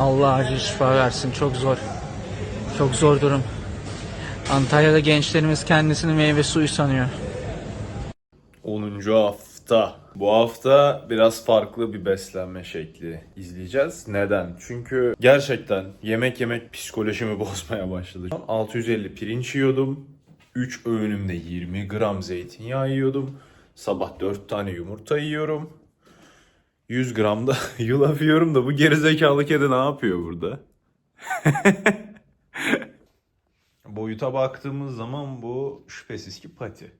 Allah acil şifa versin. Çok zor. Çok zor durum. Antalya'da gençlerimiz kendisini meyve suyu sanıyor. 10. hafta. Bu hafta biraz farklı bir beslenme şekli izleyeceğiz. Neden? Çünkü gerçekten yemek yemek psikolojimi bozmaya başladı. 650 pirinç yiyordum. 3 öğünümde 20 gram zeytinyağı yiyordum. Sabah 4 tane yumurta yiyorum. 100 gram da yulaf yiyorum da bu gerizekalı kedi ne yapıyor burada? Boyuta baktığımız zaman bu şüphesiz ki pati.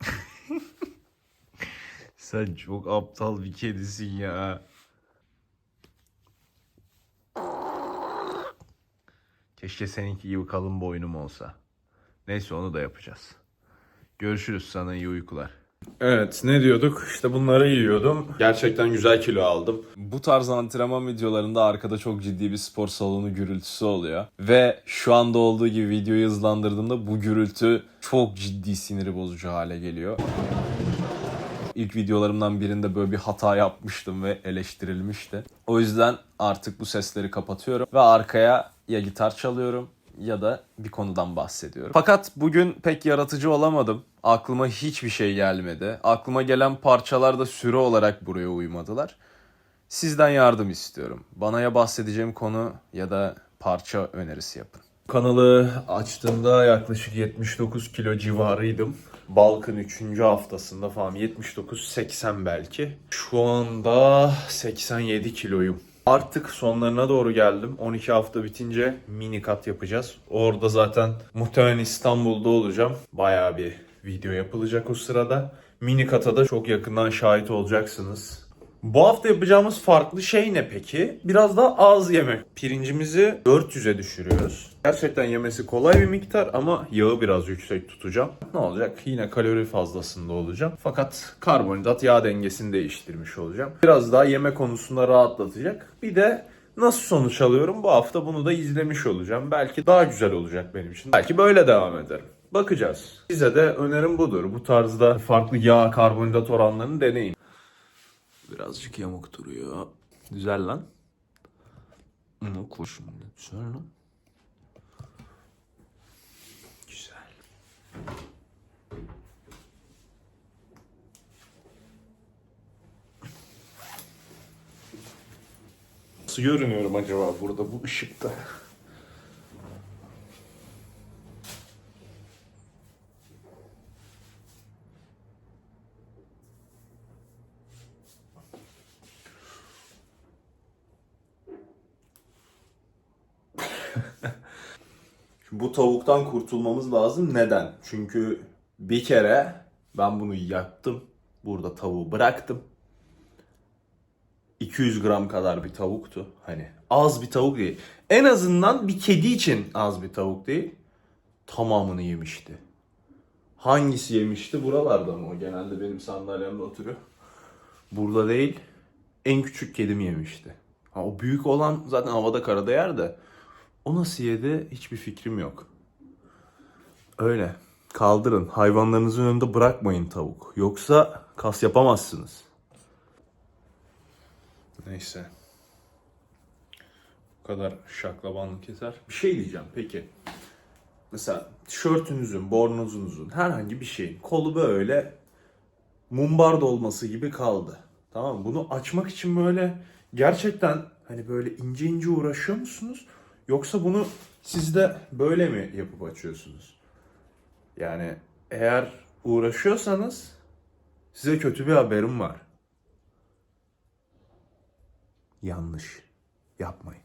Sen çok aptal bir kedisin ya. Keşke seninki gibi kalın boynum olsa. Neyse onu da yapacağız. Görüşürüz sana iyi uykular. Evet ne diyorduk? İşte bunları yiyordum. Gerçekten güzel kilo aldım. Bu tarz antrenman videolarında arkada çok ciddi bir spor salonu gürültüsü oluyor. Ve şu anda olduğu gibi videoyu hızlandırdığımda bu gürültü çok ciddi siniri bozucu hale geliyor. İlk videolarımdan birinde böyle bir hata yapmıştım ve eleştirilmişti. O yüzden artık bu sesleri kapatıyorum ve arkaya ya gitar çalıyorum ya da bir konudan bahsediyorum. Fakat bugün pek yaratıcı olamadım. Aklıma hiçbir şey gelmedi. Aklıma gelen parçalar da süre olarak buraya uymadılar. Sizden yardım istiyorum. Bana ya bahsedeceğim konu ya da parça önerisi yapın. Kanalı açtığımda yaklaşık 79 kilo civarıydım. Balkın 3. haftasında falan 79-80 belki. Şu anda 87 kiloyum. Artık sonlarına doğru geldim. 12 hafta bitince mini kat yapacağız. Orada zaten muhtemelen İstanbul'da olacağım. Bayağı bir video yapılacak o sırada. Mini kata da çok yakından şahit olacaksınız. Bu hafta yapacağımız farklı şey ne peki? Biraz daha az yemek. Pirincimizi 400'e düşürüyoruz. Gerçekten yemesi kolay bir miktar ama yağı biraz yüksek tutacağım. Ne olacak? Yine kalori fazlasında olacağım. Fakat karbonhidrat yağ dengesini değiştirmiş olacağım. Biraz daha yeme konusunda rahatlatacak. Bir de nasıl sonuç alıyorum bu hafta bunu da izlemiş olacağım. Belki daha güzel olacak benim için. Belki böyle devam ederim. Bakacağız. Size de önerim budur. Bu tarzda farklı yağ, karbonhidrat oranlarını deneyin. Birazcık yamuk duruyor. Güzel lan. Kur şimdi. Güzel lan. Güzel. Nasıl görünüyorum acaba burada bu ışıkta? Şimdi bu tavuktan kurtulmamız lazım. Neden? Çünkü bir kere ben bunu yaktım. Burada tavuğu bıraktım. 200 gram kadar bir tavuktu. Hani az bir tavuk değil. En azından bir kedi için az bir tavuk değil. Tamamını yemişti. Hangisi yemişti? Buralarda mı o? Genelde benim sandalyemde oturuyor. Burada değil. En küçük kedim yemişti. Ha, o büyük olan zaten havada karada yer de. O nasıl yedi hiçbir fikrim yok. Öyle. Kaldırın. Hayvanlarınızın önünde bırakmayın tavuk. Yoksa kas yapamazsınız. Neyse. Bu kadar şaklabanlık yeter. Bir şey diyeceğim peki. Mesela tişörtünüzün, bornozunuzun herhangi bir şeyin kolu böyle mumbar dolması gibi kaldı. Tamam mı? Bunu açmak için böyle gerçekten hani böyle ince ince uğraşıyor musunuz? Yoksa bunu siz de böyle mi yapıp açıyorsunuz? Yani eğer uğraşıyorsanız size kötü bir haberim var. Yanlış. Yapmayın.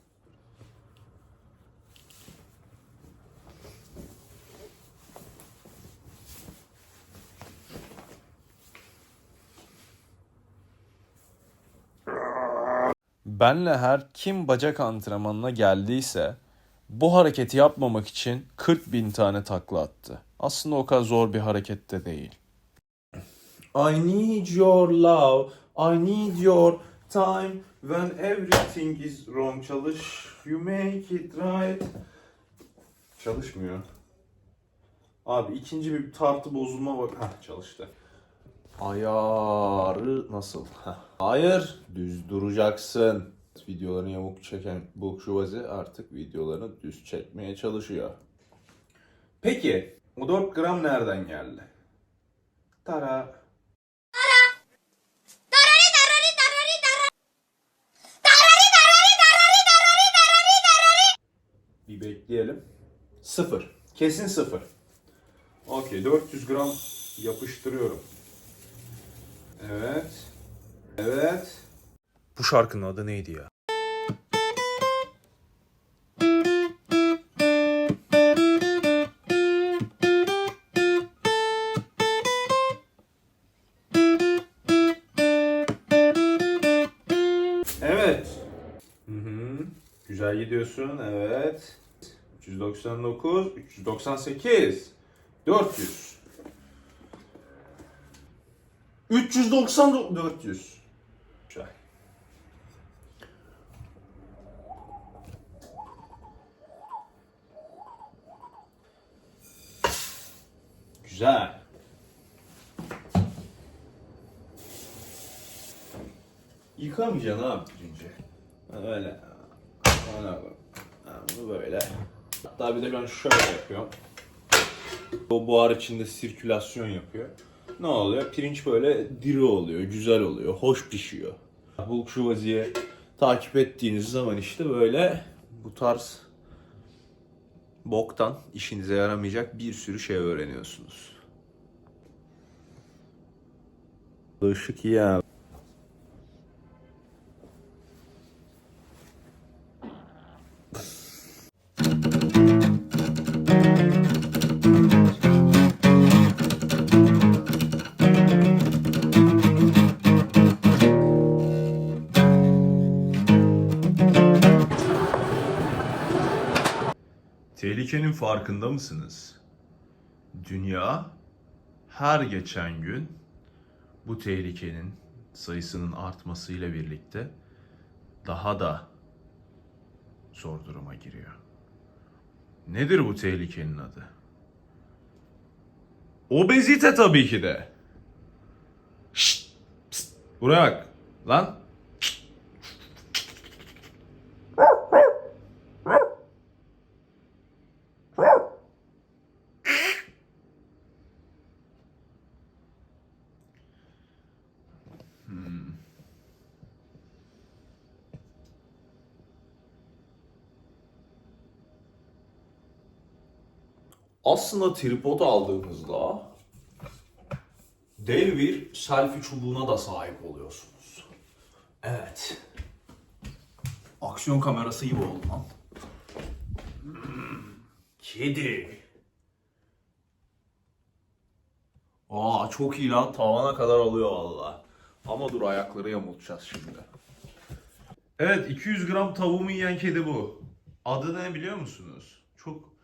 Benle her kim bacak antrenmanına geldiyse bu hareketi yapmamak için 40 bin tane takla attı. Aslında o kadar zor bir hareket de değil. I need your love, I need your time when everything is wrong. Çalış, you make it right. Çalışmıyor. Abi ikinci bir tartı bozulma bak. Hah çalıştı. Ayarı nasıl? Hayır, düz duracaksın. Videolarını yamuk çeken Burjuvazi artık videolarını düz çekmeye çalışıyor. Peki, o 4 gram nereden geldi? Tara. Bir bekleyelim. Sıfır. Kesin sıfır. Okey 400 gram yapıştırıyorum. Evet. Evet. Bu şarkının adı neydi ya? Evet. Hı hı. Güzel gidiyorsun. Evet. 399, 398, 400. 390, 400. Güzel. Güzel. Yıkamayacaksın abi pirinci. Öyle. Ha, Bunu böyle. Hatta bir de ben şöyle yapıyorum. O buhar içinde sirkülasyon yapıyor. Ne oluyor? Pirinç böyle diri oluyor, güzel oluyor, hoş pişiyor. Bulk şu vaziye takip ettiğiniz zaman işte böyle bu tarz boktan işinize yaramayacak bir sürü şey öğreniyorsunuz. Işık iyi Tehlikenin farkında mısınız? Dünya her geçen gün bu tehlikenin sayısının artmasıyla birlikte daha da zor duruma giriyor. Nedir bu tehlikenin adı? Obezite tabii ki de. Şşt, pst, buraya bak. Lan. Aslında tripod aldığınızda dev bir selfie çubuğuna da sahip oluyorsunuz. Evet. Aksiyon kamerası gibi oldu lan. Kedi. Aa çok iyi lan. Tavana kadar alıyor valla. Ama dur ayakları yamultacağız şimdi. Evet 200 gram tavuğumu yiyen kedi bu. Adı ne biliyor musunuz? Çok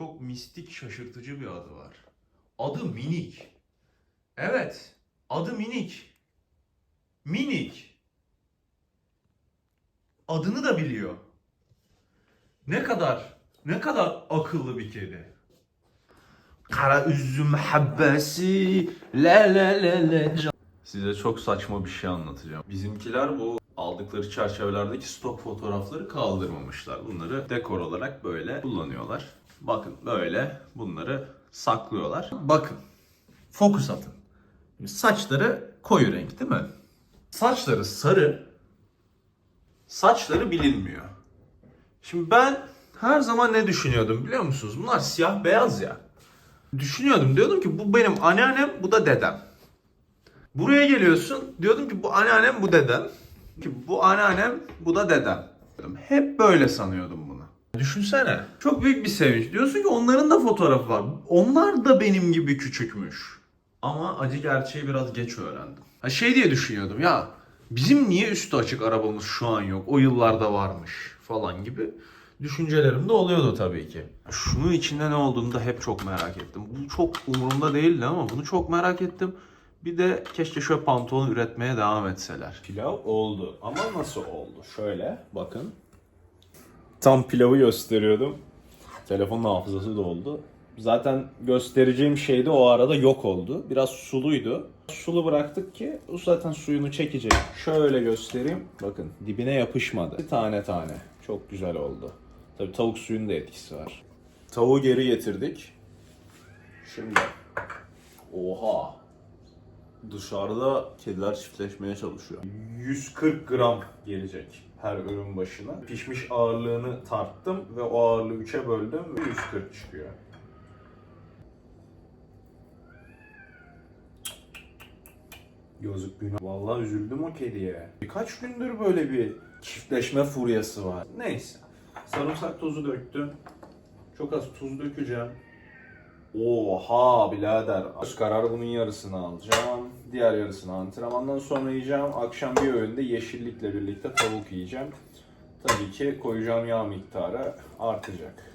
çok mistik şaşırtıcı bir adı var. Adı Minik. Evet. Adı Minik. Minik. Adını da biliyor. Ne kadar ne kadar akıllı bir kedi. Kara üzüm habbesi le le le le. Size çok saçma bir şey anlatacağım. Bizimkiler bu aldıkları çerçevelerdeki stok fotoğrafları kaldırmamışlar. Bunları dekor olarak böyle kullanıyorlar. Bakın böyle bunları saklıyorlar. Bakın. Fokus atın. Saçları koyu renk değil mi? Saçları sarı. Saçları bilinmiyor. Şimdi ben her zaman ne düşünüyordum biliyor musunuz? Bunlar siyah beyaz ya. Düşünüyordum diyordum ki bu benim anneannem bu da dedem. Buraya geliyorsun diyordum ki bu anneannem bu dedem. Ki bu anneannem bu da dedem. Hep böyle sanıyordum. Düşünsene. Çok büyük bir sevinç. Diyorsun ki onların da fotoğrafı var. Onlar da benim gibi küçükmüş. Ama acı gerçeği biraz geç öğrendim. Ha şey diye düşünüyordum ya bizim niye üstü açık arabamız şu an yok? O yıllarda varmış falan gibi düşüncelerim de oluyordu tabii ki. Şunun içinde ne olduğunu da hep çok merak ettim. Bu çok umurumda değildi ama bunu çok merak ettim. Bir de keşke şöyle pantolon üretmeye devam etseler. Pilav oldu ama nasıl oldu? Şöyle bakın. Tam pilavı gösteriyordum. Telefonun hafızası doldu. Zaten göstereceğim şey de o arada yok oldu. Biraz suluydu. Sulu bıraktık ki o zaten suyunu çekecek. Şöyle göstereyim. Bakın dibine yapışmadı. Tane tane. Çok güzel oldu. Tabii tavuk suyunun da etkisi var. Tavuğu geri getirdik. Şimdi. Oha. Dışarıda kediler çiftleşmeye çalışıyor. 140 gram gelecek her ürün başına. Pişmiş ağırlığını tarttım ve o ağırlığı 3'e böldüm ve 140 çıkıyor. Yazık günah. Vallahi üzüldüm o kediye. Birkaç gündür böyle bir çiftleşme furyası var. Neyse. Sarımsak tozu döktüm. Çok az tuz dökeceğim. Oha birader. Öz karar bunun yarısını alacağım. Diğer yarısını antrenmandan sonra yiyeceğim. Akşam bir öğünde yeşillikle birlikte tavuk yiyeceğim. Tabii ki koyacağım yağ miktarı artacak.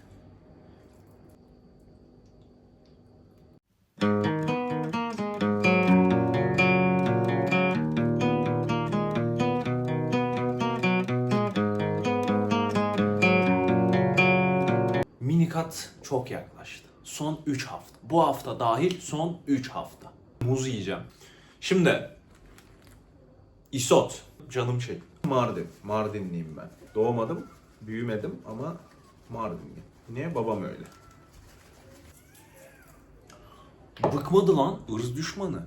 Minikat çok yaklaştı. Son 3 hafta. Bu hafta dahil son 3 hafta. Muz yiyeceğim. Şimdi isot. Canım çekti. Mardin. Mardinliyim ben. Doğmadım, büyümedim ama Mardinliyim. Niye? Babam öyle. Bıkmadı lan. ırz düşmanı.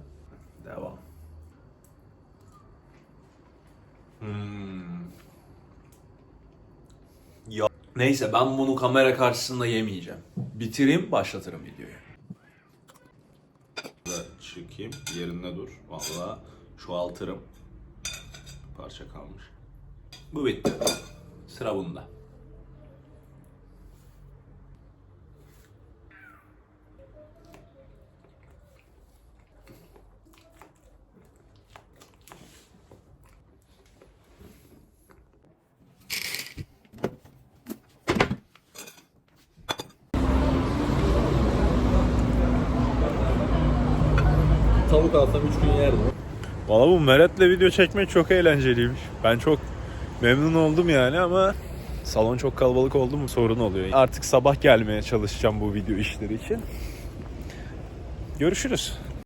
Devam. Hmm. Neyse ben bunu kamera karşısında yemeyeceğim. Bitireyim başlatırım videoyu. Çıkayım yerinde dur. Vallahi çoğaltırım. Parça kalmış. Bu bitti. Sıra bunda. Tavuk alsam 3 gün yerdim. Valla bu Meret'le video çekmek çok eğlenceliymiş. Ben çok memnun oldum yani ama salon çok kalabalık oldu mu sorun oluyor. Artık sabah gelmeye çalışacağım bu video işleri için. Görüşürüz.